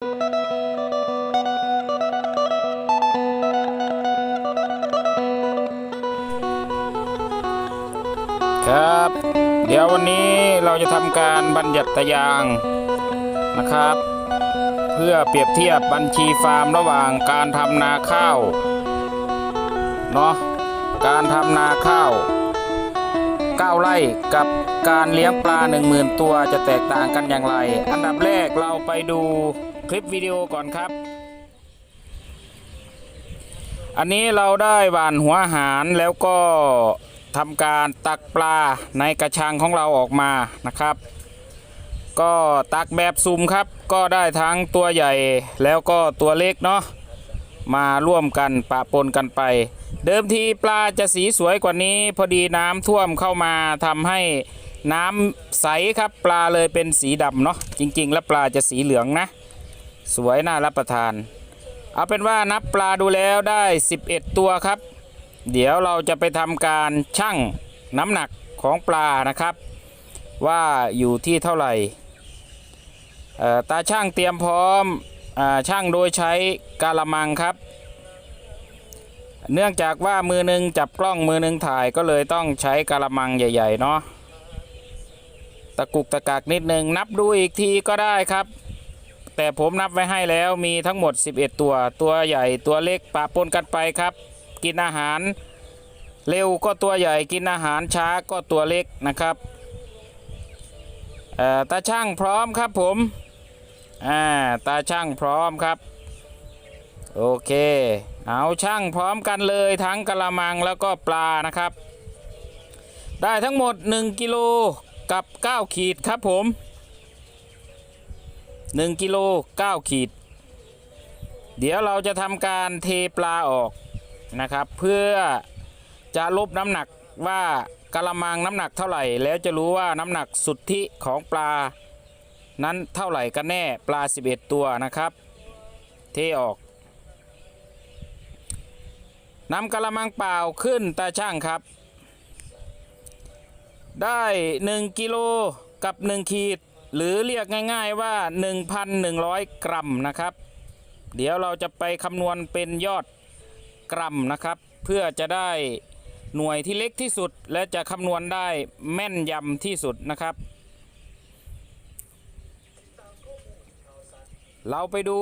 ครับ เดี๋ยววันนี้เราจะทำการบัญญัติยางนะครับ เพื่อเปรียบเทียบบัญชีฟาร์มระหว่างการทำนาข้าวเนาะการทำนาข้าว9ไร่กับการเลี้ยงปลา 10,000 ตัวจะแตกต่างกันอย่างไร อันดับแรกเราไปดู คลิปวิดีโอก่อนครับ อันนี้เราได้หว่านหัวหารแล้วก็ทำการตักปลาในกระชังของเราออกมานะครับ ก็ตักแบบซุ่มครับ ก็ได้ทั้งตัวใหญ่แล้วก็ตัวเล็กเนาะมาร่วมกันปะปนกันไป เดิมทีปลาจะสีสวยกว่านี้ พอดีน้ำท่วมเข้ามาทำให้น้ำใสครับปลาเลยเป็นสีดำเนาะจริง ๆ แล้วปลาจะสีเหลืองนะ สวยน่ารับประทาน เอาเป็นว่านับปลาดูแล้วได้ 11 ตัวครับ เดี๋ยวเราจะไปทำการชั่งน้ำหนักของปลานะครับ ว่าอยู่ที่เท่าไหร่ตาช่างเตรียมพร้อมอช่างโดยใช้กาละมังครับ เนื่องจากว่ามือหนึ่งจับกล้องมือหนึ่งถ่ายก็เลยต้องใช้กาละมังใหญ่ ๆ เนาะตะกุกตะกักนิดหนึ่งนับดูอีกทีก็ได้ครับ แต่ผมนับไว้ให้แล้วมีทั้งหมด 11 ตัว ตัวใหญ่ตัวเล็กปะปนกันไปครับ กินอาหารเร็วก็ตัวใหญ่กินอาหารช้าก็ตัวเล็กนะครับตาช่างพร้อมครับผมาตาช่างพร้อมครับ โอเคเอาช่างพร้อมกันเลยทั้งกระมังแล้วก็ปลานะครับ ได้ทั้งหมด 1 กิโลกับ 9 ขีดครับผม 1กิโล9ขีด เดี๋ยวเราจะทำการเทปลาออกนะครับ เพื่อจะลบน้ำหนักว่ากะละมังน้ำหนักเท่าไหร่ แล้วจะรู้ว่าน้ำหนักสุทธิของปลา นั้นเท่าไหร่กันแน่ปลา 11 ตัวนะครับ เทออกนำกะละมังเปล่าขึ้นตาช่างครับ ได้ 1กิโลกับ 1 ขีด หรือเรียกง่ายๆว่า 1,100 กรัมนะครับ เดี๋ยวเราจะไปคำนวณเป็นยอดกรัมนะครับ เพื่อจะได้หน่วยที่เล็กที่สุด และจะคำนวณได้แม่นยำที่สุดนะครับ เราไปดู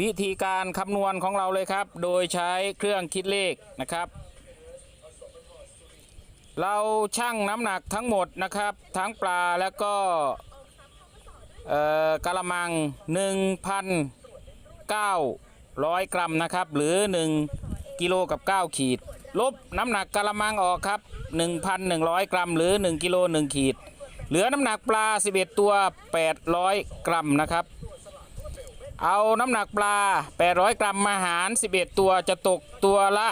วิธีการคำนวณของเราเลยครับ โดยใช้เครื่องคิดเลขนะครับ เราชั่งน้ำหนักทั้งหมดนะครับ ทั้งปลาแล้วก็กะละมัง 1,900 กรัมนะครับ หรือ 1 กิโลกับ 9 ขีด ลบน้ำหนักกะละมังออกครับ 1,100 กรัม หรือ 1 กิโล 1 ขีด เหลือน้ำหนักปลา 11 ตัว 800 กรัมนะครับ เอาน้ำหนักปลา 800 กรัมมาหาร 11 ตัวจะตกตัวละ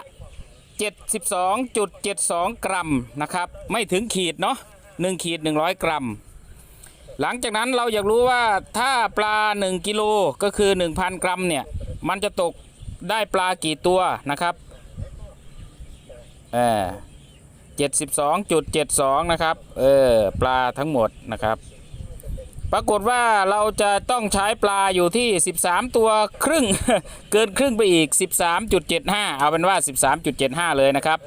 72.72 กรัมนะครับ ไม่ถึงขีดเนาะ1ขีด 100 กรัม หลังจากนั้นเราอยากรู้ว่าถ้าปลา 1 กิโลก็คือ 1,000 กรัมเนี่ย มันจะตกได้ปลากี่ตัวนะครับเออ72.72 นะครับ เออ ปลาทั้งหมดนะครับ ปรากฏว่าเราจะต้องใช้ปลาอยู่ที่ 13 ตัวครึ่ง เกินครึ่งไปอีก 13.75 เอาเป็นว่า 13.75 เลยนะครับ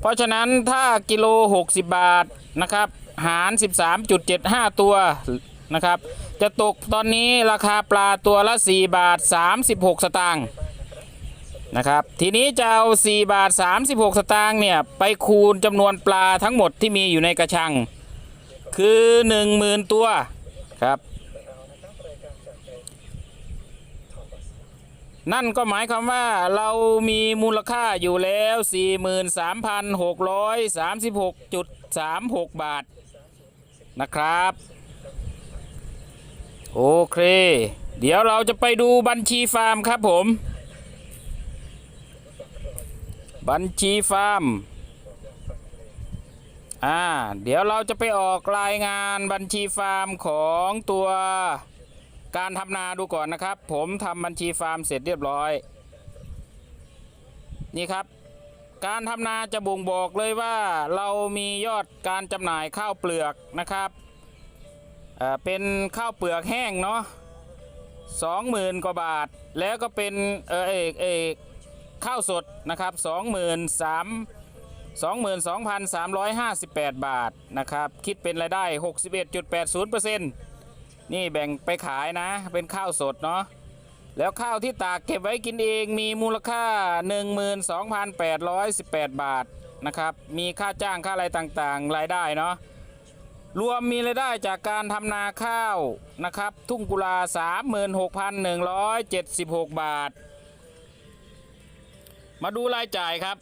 เพราะฉะนั้นถ้ากิโล 60 บาทนะครับ หาร 13.75 ตัวนะครับ จะตกตอนนี้ราคาปลาตัวละ 4 บาท 36 สตางค์นะครับทีนี้จะเอา 4 บาท 36 สตางค์เนี่ย ไปคูณจำนวนปลาทั้งหมดที่มีอยู่ในกระชัง คือ 10,000 ตัว ครับ นั่นก็หมายความว่าเรามีมูลค่าอยู่แล้ว 43,636.36 บาทนะครับ โอเค เดี๋ยวเราจะไปดูบัญชีฟาร์มครับผม บัญชีฟาร์ม อ่าเดี๋ยวเราจะไปออกรายงานบัญชีฟาร์มของตัวการทำนาดูก่อนนะครับ ผมทำบัญชีฟาร์มเสร็จเรียบร้อย นี่ครับ การทำนาจะบ่งบอกเลยว่าเรามียอดการจำหน่ายข้าวเปลือกนะครับเอ่อเป็นข้าวเปลือกแห้งเนาะสองหมื่นกว่าบาท แล้วก็เป็นเออเอกเอกข้าวสดนะครับสองหมื่นสาม สองหมื่นสองพันสามร้อยห้าสิบแปดบาทนะครับ คิดเป็นรายได้หกสิบเอ็ดจุดแปดศูนย์เปอร์เซ็นต์นี่แบ่งไปขายนะ เป็นข้าวสดเนาะแล้วข้าวที่ตากเก็บไว้กินเองมีมูลค่า 12,818 บาทนะครับมีค่าจ้างค่าอะไรต่างๆ รายได้เนาะรวมมีรายได้จากการทำนาข้าวนะครับ ทุ่งกุลา 36,176 บาท มาดูรายจ่ายครับ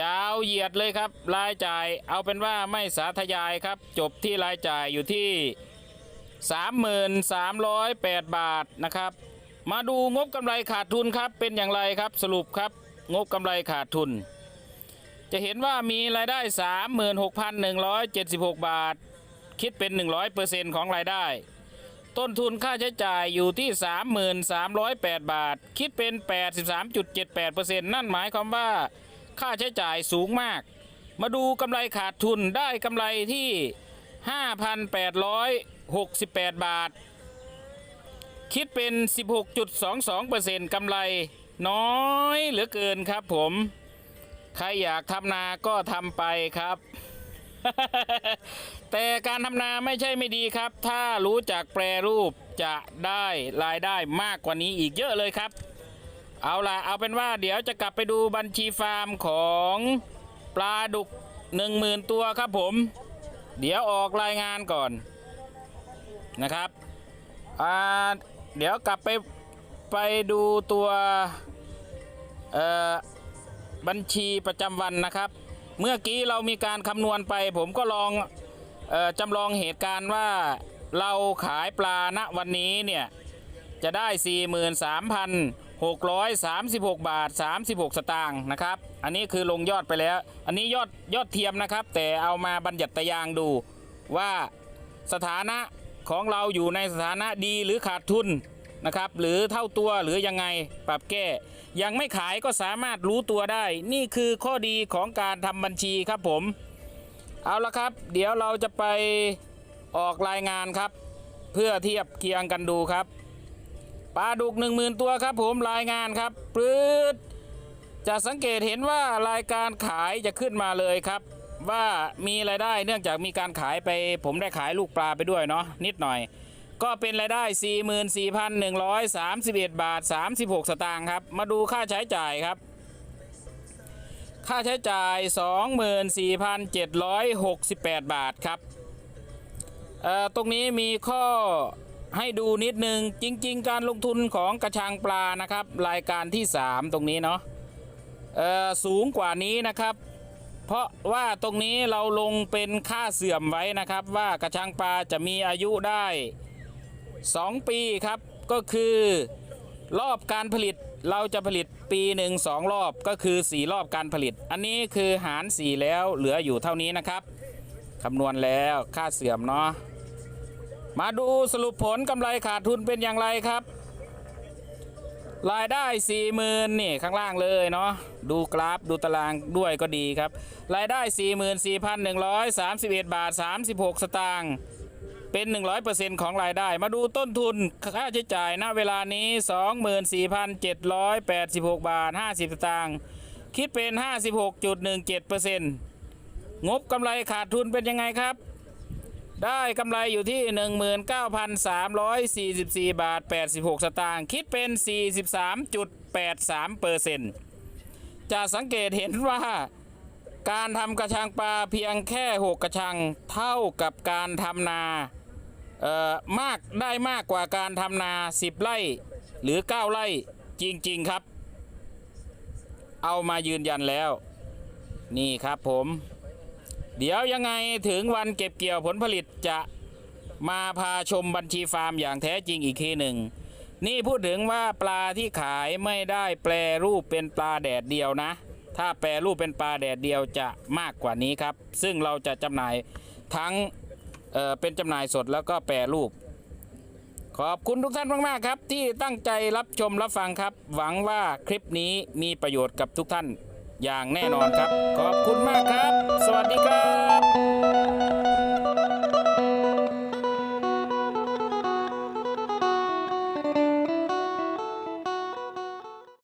ยาวเหยียดเลยครับ รายจ่ายเอาเป็นว่าไม่สาธยายครับ จบที่รายจ่ายอยู่ที่ 33,308 บาทนะครับ มาดูงบกำไรขาดทุนครับเป็นอย่างไรครับสรุปครับ งบกำไรขาดทุน จะเห็นว่ามีรายได้ 36,176 บาท คิดเป็น 100%ของรายได้ ต้นทุนค่าใช้จ่ายอยู่ที่ 33,308 บาท คิดเป็น 83.78%นั่นหมายความว่า ค่าใช้จ่ายสูงมาก มาดูกำไรขาดทุนได้กำไรที่ 5,868 บาท คิดเป็น 16.22%กำไรน้อยเหลือเกินครับผม ใครอยากทำนาก็ทำไปครับ แต่การทำนาไม่ใช่ไม่ดีครับ ถ้ารู้จักแปรรูปจะได้รายได้มากกว่านี้อีกเยอะเลยครับ เอาล่ะเอาเป็นว่าเดี๋ยวจะกลับไปดูบัญชีฟาร์มของปลาดุก10,000ตัวครับผม เดี๋ยวออกรายงานก่อนนะครับอ่าเดี๋ยวกลับไปไปดูตัวเอ่อบัญชีประจำวันนะครับ เมื่อกี้เรามีการคำนวณไป ผมก็ลองออจำลองเหตุการณ์ว่าเราขายปลาณวันนี้เนี่ยจะได้ 636 บาท 36 สตางค์นะครับ อันนี้คือลงยอดไปแล้ว อันนี้ยอดยอดเทียมนะครับ แต่เอามาบัญญัติตยางดูว่าสถานะของเราอยู่ในสถานะดีหรือขาดทุนนะครับ หรือเท่าตัวหรือยังไงปรับแก้ ยังไม่ขายก็สามารถรู้ตัวได้ นี่คือข้อดีของการทำบัญชีครับผม เอาละครับ เดี๋ยวเราจะไปออกรายงานครับ เพื่อเทียบเคียงกันดูครับ ปลาดุก 1 0,000 ตัวครับผมรายงานครับปลื้ดจะสังเกตเห็นว่ารายการขายจะขึ้นมาเลยครับ ว่ามีรายได้เนื่องจากมีการขายไป ผมได้ขายลูกปลาไปด้วยเนาะนิดหน่อย ก็เป็นรายได้ 44,131 บาท 36 สตางค์ครับ มาดูค่าใช้จ่ายครับ ค่าใช้จ่าย 24,768 บาทครับเอ่อตรงนี้มีข้อ ให้ดูนิดนึงจริง ๆ การลงทุนของกระชังปลานะครับ รายการที่ 3 ตรงนี้เนาะเออสูงกว่านี้นะครับ เพราะว่าตรงนี้เราลงเป็นค่าเสื่อมไว้นะครับ ว่ากระชังปลาจะมีอายุได้ 2 ปีครับ ก็คือรอบการผลิตเราจะผลิตปีหนึ่งสองรอบก็คือ 4 รอบการผลิต อันนี้คือหาร 4 แล้วเหลืออยู่เท่านี้นะครับคำนวณแล้วค่าเสื่อมเนาะ มาดูสรุปผลกำไรขาดทุนเป็นอย่างไรครับ รายได้4 0,000นี่ข้างล่างเลยเนาะดูกราฟดูตารางด้วยก็ดีครับ รายได้44,131บาท36สตางค์เป็น100%ของรายได้ มาดูต้นทุนค่าใช้จ่ายณเวลานี้24,786บาท50สตางค์คิดเป็น56.17%งบกำไรขาดทุนเป็นยังไงครับ ได้กำไรอยู่ที่ 19,344 บาท 86 สตางค์คิดเป็น 43.83เปอร์เซ็นต์จะสังเกตเห็นว่าการทำกระชังปลาเพียงแค่ 6 กระชังเท่ากับการทำนาเอ่อมากได้มากกว่าการทำนา 10 ไร่หรือ 9 ไร่จริง ๆ ครับ เอามายืนยันแล้ว นี่ครับผม เดี๋ยวยังไงถึงวันเก็บเกี่ยวผลผลิตจะมาพาชมบัญชีฟาร์มอย่างแท้จริงอีกทีหนึ่ง นี่พูดถึงว่าปลาที่ขายไม่ได้แปรรูปเป็นปลาแดดเดียวนะ ถ้าแปรรูปเป็นปลาแดดเดียวจะมากกว่านี้ครับ ซึ่งเราจะจำหน่ายทั้งเอ่อเป็นจำหน่ายสดแล้วก็แปรรูป ขอบคุณทุกท่านมากๆครับ ที่ตั้งใจรับชมรับฟังครับ หวังว่าคลิปนี้มีประโยชน์กับทุกท่าน อย่างแน่นอนครับ ขอบคุณมากครับ สวัสดีครับ